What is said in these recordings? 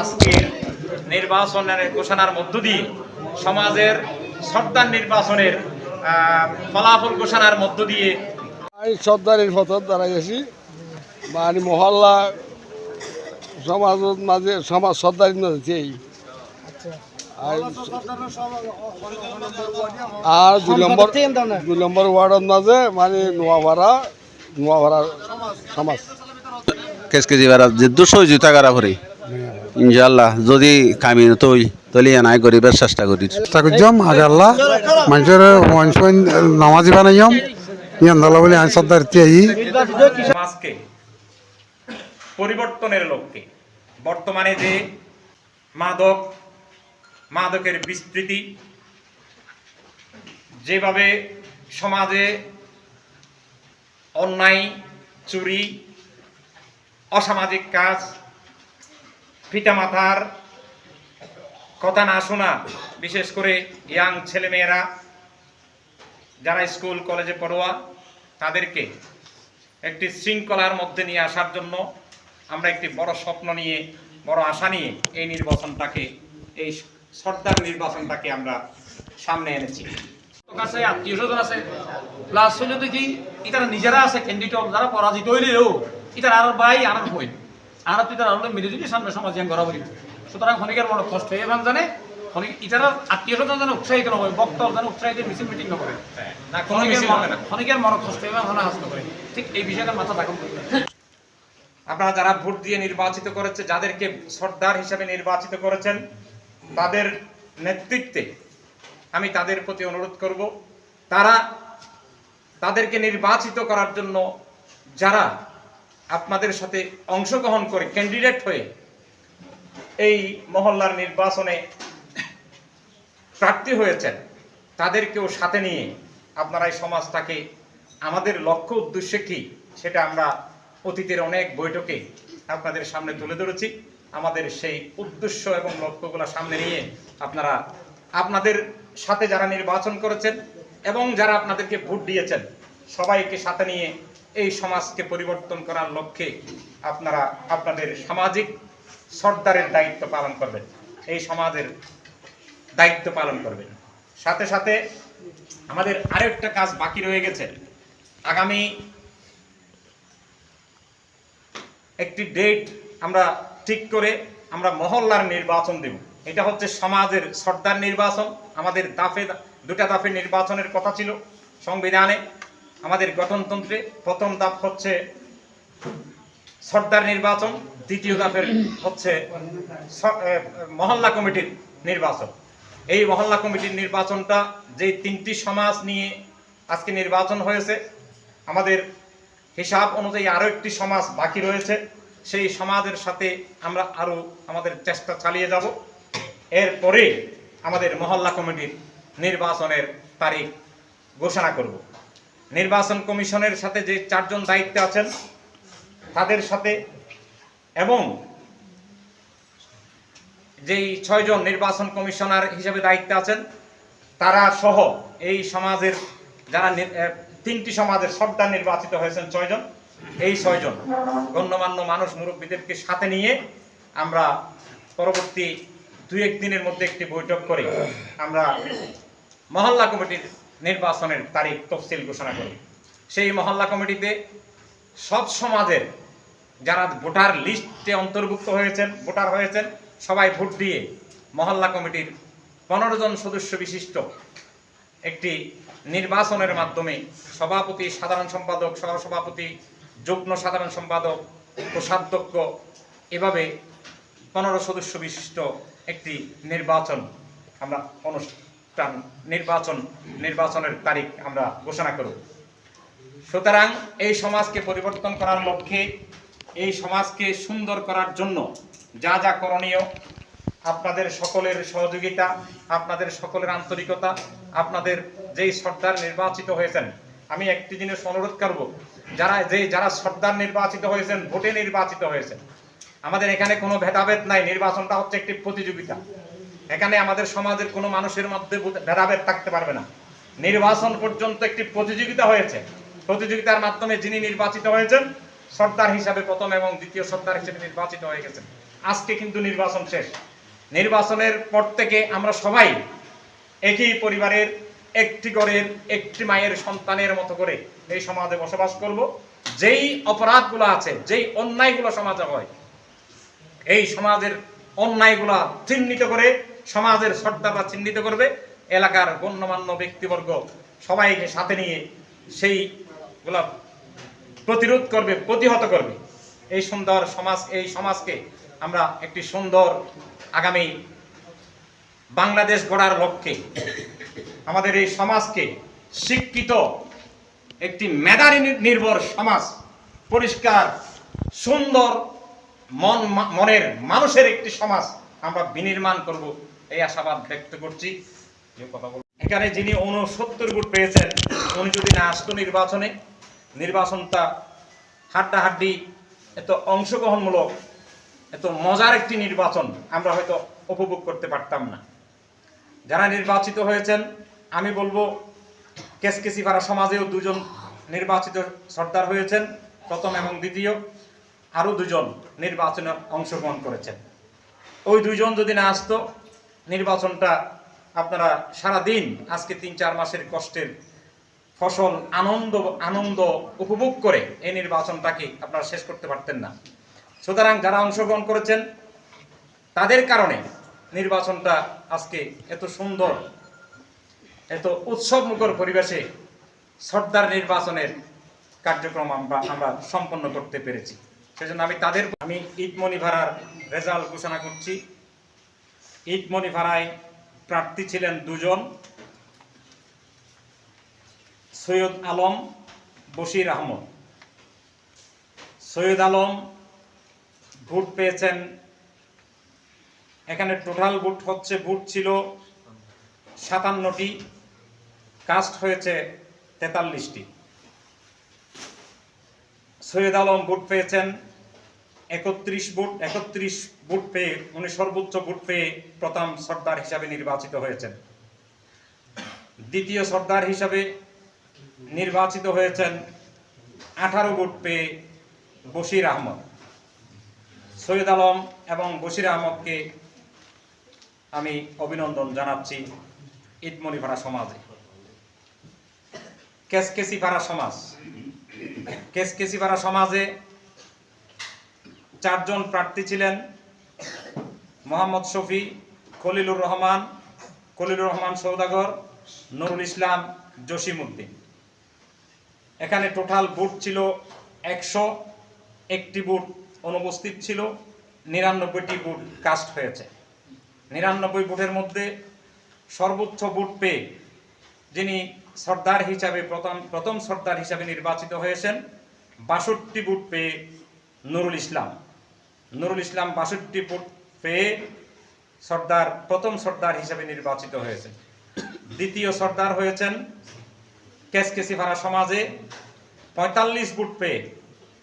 আজকের নির্বাচনের ঘোষণার মধ্য দিয়ে সমাজের সর্দার নির্বাচনের ফলাফল ঘোষণার মধ্য দিয়ে আমি সর্দারের পথত দাঁড়াইছি মানে মহল্লা সমাজের মাঝে সমাজ সর্দারের মাঝে এই আর আর দুই নম্বর দুই নম্বর ওয়ার্ডের মাঝে মানে নোয়াভাড়া নোয়াভাড়া সমাজ। কেস কেজি বারা যে দুশো জুতা গারা ভরি। ইনশাল্লাহ যদি কামি তৈ তলি এনাই গরিবের চেষ্টা করি। চেষ্টা করছিলাম আগে আল্লাহ মানুষের মানুষ নামাজি বানাইম ইয়ান দালা বলে আমি সর্দার তিয়াই পরিবর্তনের লক্ষ্যে। বর্তমানে যে মাদক মাদকের বিস্তৃতি যেভাবে সমাজে অন্যায় চুরি অসামাজিক কাজ পিতামাতার কথা না শোনা, বিশেষ করে ইয়াং ছেলেমেয়েরা, যারা স্কুল, কলেজে পড়োয়া, তাদেরকে একটি শৃঙ্খলার মধ্যে নিয়ে আসার জন্য আমরা একটি বড় স্বপ্ন নিয়ে, বড় আশা নিয়ে এই নির্বাচনটাকে, এই সর্দার নির্বাচনটাকে আমরা সামনে এনেছি। আছে, আত্মীয় স্বজন আছে প্লাস হইলে দেখি, ইতারা নিজেরা আছে ক্যান্ডিডেট যারা পরাজিত হইলেও, ইতারা আর ভাই আর হই আর তুই তারা হলে মিলে যদি সামনে সমাজ ইয়ান করা বলি সুতরাং খনিকের বড় কষ্ট হয়ে ভাঙ জানে খনিক ইতারা আত্মীয় স্বজন যেন উৎসাহিত নয় বক্তব্য যেন উৎসাহিত মিছিল মিটিং নকরে না কোনো খনিকের মনে কষ্ট হয়ে ভাঙ হাস্ত করে ঠিক এই বিষয়টা মাথা রাখুন আপনারা যারা ভোট দিয়ে নির্বাচিত করেছে যাদেরকে সর্দার হিসেবে নির্বাচিত করেছেন তাদের নেতৃত্বে আমি তাদের প্রতি অনুরোধ করব। তারা তাদেরকে নির্বাচিত করার জন্য যারা আপনাদের সাথে অংশগ্রহণ করে ক্যান্ডিডেট হয়ে এই মহল্লার নির্বাচনে প্রার্থী হয়েছেন, তাদেরকেও সাথে নিয়ে আপনারা এই সমাজটাকে আমাদের লক্ষ্য উদ্দেশ্য কি সেটা আমরা অতীতের অনেক বৈঠকে আপনাদের সামনে তুলে ধরেছি। আমাদের সেই উদ্দেশ্য এবং লক্ষ্যগুলো সামনে নিয়ে আপনারা আপনাদের সাথে যারা নির্বাচন করেছেন এবং যারা আপনাদেরকে ভোট দিয়েছেন, সবাইকে সাথে নিয়ে এই সমাজকে পরিবর্তন করার লক্ষ্যে আপনারা, আপনাদের সামাজিক সর্দারের দায়িত্ব পালন করবেন। এই সমাজের দায়িত্ব পালন করবেন। সাথে সাথে আমাদের আরেকটা কাজ বাকি রয়ে গেছে। আগামী একটি ডেট আমরা ঠিক করে আমরা মহল্লার নির্বাচন দেব। এটা হচ্ছে সমাজের সর্দার নির্বাচন। আমাদের দাফে, দুটা দাফে নির্বাচনের কথা ছিল সংবিধানে। আমাদের গঠনতন্ত্রে প্রথম দাপ হচ্ছে সর্দার নির্বাচন, দ্বিতীয় দাপের হচ্ছে মহল্লা কমিটির নির্বাচন। এই মহল্লা কমিটির নির্বাচনটা যে তিনটি সমাজ নিয়ে আজকে নির্বাচন হয়েছে, আমাদের হিসাব অনুযায়ী আরও একটি সমাজ বাকি রয়েছে। সেই সমাজের সাথে আমরা আরও আমাদের চেষ্টা চালিয়ে যাব। এরপরে আমাদের মহল্লা কমিটির নির্বাচনের তারিখ ঘোষণা করব। নির্বাচন কমিশনের সাথে যে চারজন দায়িত্বে আছেন, তাদের সাথে এবং যেই ছয়জন নির্বাচন কমিশনার হিসেবে দায়িত্বে আছেন, তারা সহ এই সমাজের যারা তিনটি সমাজের সর্দার নির্বাচিত হয়েছেন ছয়জন, এই ছয়জন গণ্যমান্য মানুষ মুরব্বীদেরকে সাথে নিয়ে আমরা পরবর্তী দু এক দিনের মধ্যে একটি বৈঠক করে আমরা মহল্লা কমিটির নির্বাচনের তারিখ তফসিল ঘোষণা করি। সেই মহল্লা কমিটিতে সব সমাজের যারা ভোটার লিস্টে অন্তর্ভুক্ত হয়েছেন, ভোটার হয়েছেন, সবাই ভোট দিয়ে মহল্লা কমিটির পনেরো জন সদস্য বিশিষ্ট একটি নির্বাচনের মাধ্যমে সভাপতি, সাধারণ সম্পাদক, সহসভাপতি, যুগ্ম সাধারণ সম্পাদক, কোষাধ্যক্ষ এভাবে পনেরো সদস্য বিশিষ্ট একটি নির্বাচন আমরা অনুষ্ঠান নির্বাচন, নির্বাচনের তারিখ আমরা ঘোষণা করব। সুতরাং এই সমাজকে পরিবর্তন করার লক্ষ্যে, এই সমাজকে সুন্দর করার জন্য যা যা করণীয়, আপনাদের সকলের সহযোগিতা, আপনাদের সকলের আন্তরিকতা, আপনাদের যেই সর্দার নির্বাচিত হয়েছেন, আমি একটি জিনিস অনুরোধ করব, যারা যে যারা সর্দার নির্বাচিত হয়েছেন, ভোটে নির্বাচিত হয়েছেন, আমাদের এখানে কোনো ভেদাভেদ নাই, নির্বাচনটা হচ্ছে একটি প্রতিযোগিতা। এখানে আমাদের সমাজের কোনো মানুষের মধ্যে ভেদাভেদ থাকতে পারবে না। নির্বাচন পর্যন্ত একটি প্রতিযোগিতা হয়েছে। প্রতিযোগিতার মাধ্যমে যিনি নির্বাচিত হয়েছেন, সর্দার হিসাবে প্রথম এবং দ্বিতীয় সর্দার হিসেবে নির্বাচিত হয়ে গেছেন। আজকে কিন্তু নির্বাচন শেষ। নির্বাচনের পর থেকে আমরা সবাই একই পরিবারের, একটি ঘরের, একটি মায়ের সন্তানের মতো করে এই সমাজে বসবাস করব। যেই অপরাধগুলো আছে, যেই অন্যায়গুলো সমাজে হয়, এই সমাজের অন্যায়গুলা চিহ্নিত করে সমাজের সর্দাররা চিহ্নিত করবে, এলাকার গণ্যমান্য ব্যক্তিবর্গ সবাইকে সাথে নিয়ে সেইগুলা প্রতিরোধ করবে, প্রতিহত করবে। এই সুন্দর সমাজ, এই সমাজকে আমরা একটি সুন্দর আগামী বাংলাদেশ গড়ার লক্ষ্যে আমাদের এই সমাজকে শিক্ষিত একটি মেধারী নির্ভর সমাজ, পরিষ্কার, সুন্দর মন মনের মানুষের একটি সমাজ আমরা বিনির্মাণ করব। এই আশাবাদ ব্যক্ত করছি। এখানে যিনি উনসত্তর ভোট পেয়েছেন, উনি যদি না আসতো নির্বাচনে, নির্বাচনটা হাড্ডাহাড্ডি, এত অংশগ্রহণমূলক, এত মজার একটি নির্বাচন আমরা হয়তো উপভোগ করতে পারতাম না। যারা নির্বাচিত হয়েছেন, আমি বলব কেসকেসি কেসকেসিপাড়া সমাজেও দুজন নির্বাচিত সর্দার হয়েছেন, প্রথম এবং দ্বিতীয়। আরও দুজন নির্বাচনে অংশগ্রহণ করেছেন। ওই দুজন যদি না আসতো নির্বাচনটা আপনারা সারা দিন আজকে তিন, চার মাসের কষ্টের ফসল আনন্দ আনন্দ উপভোগ করে এই নির্বাচনটাকে আপনারা শেষ করতে পারতেন না। সুতরাং যারা অংশগ্রহণ করেছেন, তাদের কারণে নির্বাচনটা আজকে এত সুন্দর, এত উৎসবমুখর পরিবেশে সর্দার নির্বাচনের কার্যক্রম আমরা আমরা সম্পন্ন করতে পেরেছি। সেজন্য আমি তাদের, আমি ঈদমণি ভাড়ার রেজাল্ট ঘোষণা করছি। ঈদমণি ভাড়ায় প্রার্থী ছিলেন দুজন। সৈয়দ আলম, বশির আহমদ। সৈয়দ আলম ভোট পেয়েছেন। এখানে টোটাল ভোট হচ্ছে, ভোট ছিল সাতান্নটি, কাস্ট হয়েছে তেতাল্লিশটি। সৈয়দ আলম ভোট পেয়েছেন একত্রিশ ভোট একত্রিশ ভোট পেয়ে উনি সর্বোচ্চ ভোট পেয়ে প্রথম সর্দার হিসাবে নির্বাচিত হয়েছেন। দ্বিতীয় সর্দার হিসাবে নির্বাচিত হয়েছেন আঠারো ভোট পেয়ে বশির আহমদ। সৈয়দ আলম এবং বশির আহমদকে আমি অভিনন্দন জানাচ্ছি ঈদমণিপাড়া সমাজে। কেসকেসিপাড়া সমাজ। কেসকেসিপাড়া সমাজে চারজন প্রার্থী ছিলেন। মোহাম্মদ শফি, খলিলুর রহমান খলিলুর রহমান সৌদাগর, নুরুল ইসলাম, জসিমউদ্দিন। এখানে টোটাল ভোট ছিল একশো একটি ভোট অনুপস্থিত ছিল, নিরানব্বইটি ভোট কাস্ট হয়েছে। নিরানব্বই ভোটের মধ্যে সর্বোচ্চ ভোট পেয়ে যিনি সর্দার হিসাবে প্রথম প্রথম সর্দার হিসাবে নির্বাচিত হয়েছেন, বাষট্টি ভোট পেয়ে নুরুল ইসলাম। নুরুল ইসলাম বাষট্টি ভোট পেয়ে সর্দার, প্রথম সর্দার হিসেবে নির্বাচিত হয়েছেন। দ্বিতীয় সর্দার হয়েছেন কেসকেসিভাড়া সমাজে পঁয়তাল্লিশ ভোট পেয়ে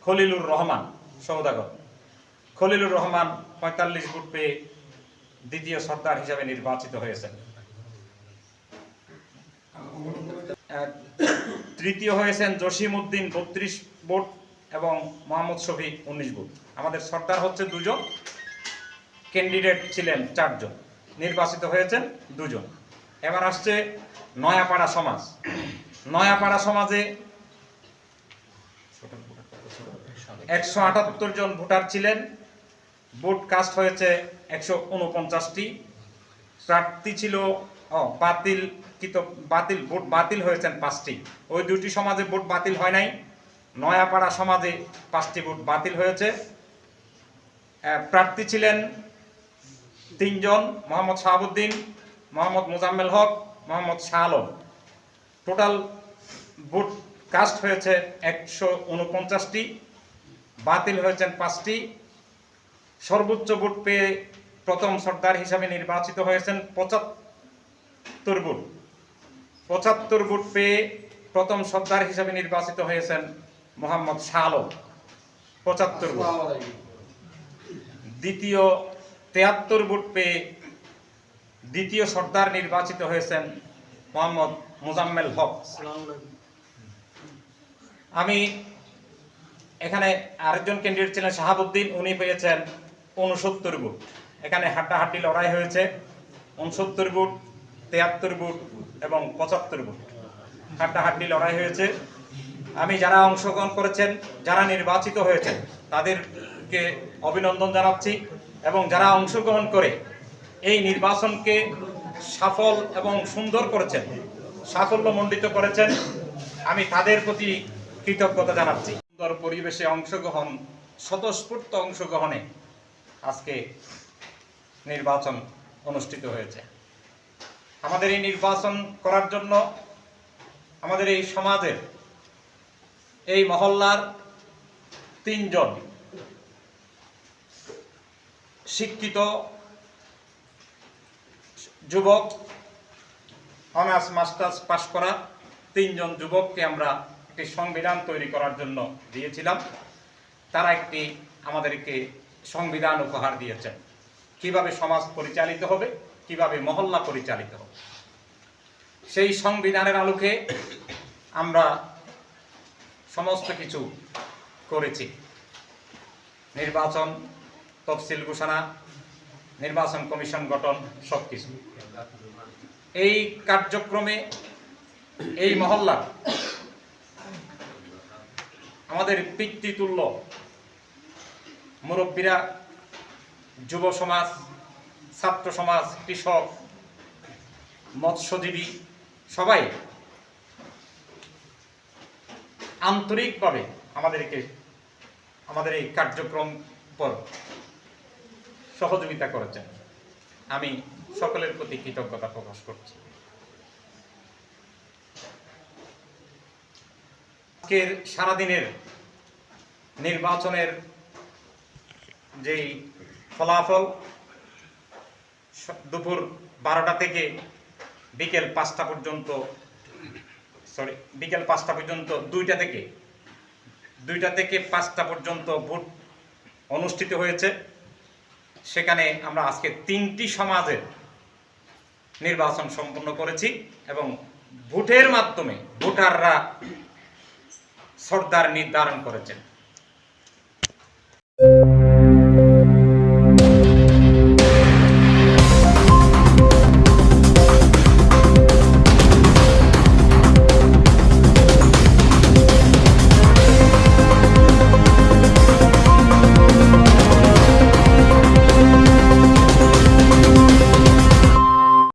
খলিলুর রহমান, সৌদাগর। খলিলুর রহমান পঁয়তাল্লিশ ভোট পেয়ে দ্বিতীয় সর্দার হিসাবে নির্বাচিত হয়েছেন। তৃতীয় হয়েছেন জসিম উদ্দিন বত্রিশ ভোট এবং মোহাম্মদ শফি উনিশ ভোট আমাদের সর্দার হচ্ছে দুজন ক্যান্ডিডেট ছিলেন চারজন, নির্বাচিত হয়েছেন দুজন। এবার আসছে নয়াপাড়া সমাজ। নয়াপাড়া সমাজে একশো আটাত্তর জন ভোটার ছিলেন, ভোট কাস্ট হয়েছে একশো উনপঞ্চাশটি। প্রার্থী ছিল বাতিল কিত, বাতিল, ভোট বাতিল হয়েছেন পাঁচটি। ওই দুটি সমাজে ভোট বাতিল হয় নাই। নয়াপাড়া সমাজে পাঁচটি ভোট বাতিল হয়েছে। প্রার্থী ছিলেন তিনজন, Mohammad Shahabuddin, Mohammad Mozammel Haque, Mohammad Shah Alam. Total vote cast হয়েছে একশো উনপঞ্চাশটি, বাতিল হয়েছেন পাঁচটি। সর্বোচ্চ ভোট পেয়ে প্রথম সর্দার হিসাবে নির্বাচিত হয়েছেন পঁচাত্তর ভোট। পঁচাত্তর ভোট পেয়ে প্রথম সর্দার হিসাবে নির্বাচিত হয়েছেন মোহাম্মদ আলম পঁচাত্তর ভোট। দ্বিতীয় তেয়াত্তর ভোট পেয়ে দ্বিতীয় সর্দার নির্বাচিত হয়েছেন মোহাম্মদ মোজাম্মেল হক। আমি এখানে আরেকজন ক্যান্ডিডেট ছিলেন শাহাবুদ্দিন উনি পেয়েছেন উনসত্তর বুট এখানে হাড্ডাহাড্ডি লড়াই হয়েছে উনসত্তর বুট তেয়াত্তর বুট এবং পঁচাত্তর বুট হাড্ডাহাড্ডি লড়াই হয়েছে। আমি যারা অংশগ্রহণ করেছেন, যারা নির্বাচিত হয়েছেন, তাদেরকে অভিনন্দন জানাচ্ছি এবং যারা অংশগ্রহণ করে এই নির্বাচনকে সফল এবং সুন্দর করেছেন সাফল্যমণ্ডিত করেছেন, আমি তাদের প্রতি কৃতজ্ঞতা জানাচ্ছি। সুন্দর পরিবেশে অংশগ্রহণ, স্বতঃস্ফূর্ত অংশগ্রহণে আজকে নির্বাচন অনুষ্ঠিত হয়েছে। আমাদের এই নির্বাচন করার জন্য আমাদের এই সমাজের এই মহল্লার তিনজন শিক্ষিত যুবক, অনার্স, মাস্টার্স পাশ করা তিনজন যুবককে আমরা একটি সংবিধান তৈরি করার জন্য দিয়েছিলাম। তারা একটি আমাদেরকে সংবিধান উপহার দিয়েছেন। কীভাবে সমাজ পরিচালিত হবে, কীভাবে মহল্লা পরিচালিত হবে। সেই সংবিধানের আলোকে আমরা সমস্ত কিছু করেছি। নির্বাচন, তফসিল ঘোষণা, নির্বাচন কমিশন গঠন সব কিছু এই কার্যক্রমে, এই মহল্লা আমাদের পিতৃতুল্য মুরব্বীরা, যুব সমাজ, ছাত্র সমাজ, কৃষক, মৎস্যজীবী, সবাই আন্তরিকভাবে আমাদেরকে আমাদের এই কার্যক্রম পর সহযোগিতা করেছেন আমি সকলের প্রতি কৃতজ্ঞতা প্রকাশ করছি। আজকের সারাদিনের নির্বাচনের যেই ফলাফল দুপুর বারোটা থেকে বিকেল পাঁচটা পর্যন্ত সরি বিকেল পাঁচটা পর্যন্ত দুইটা থেকে দুইটা থেকে পাঁচটা পর্যন্ত ভোট অনুষ্ঠিত হয়েছে। সেখানে আমরা আজকে তিনটি সমাজের নির্বাচন সম্পন্ন করেছি এবং ভোটের মাধ্যমে ভোটাররা সর্দার নির্ধারণ করেছেন।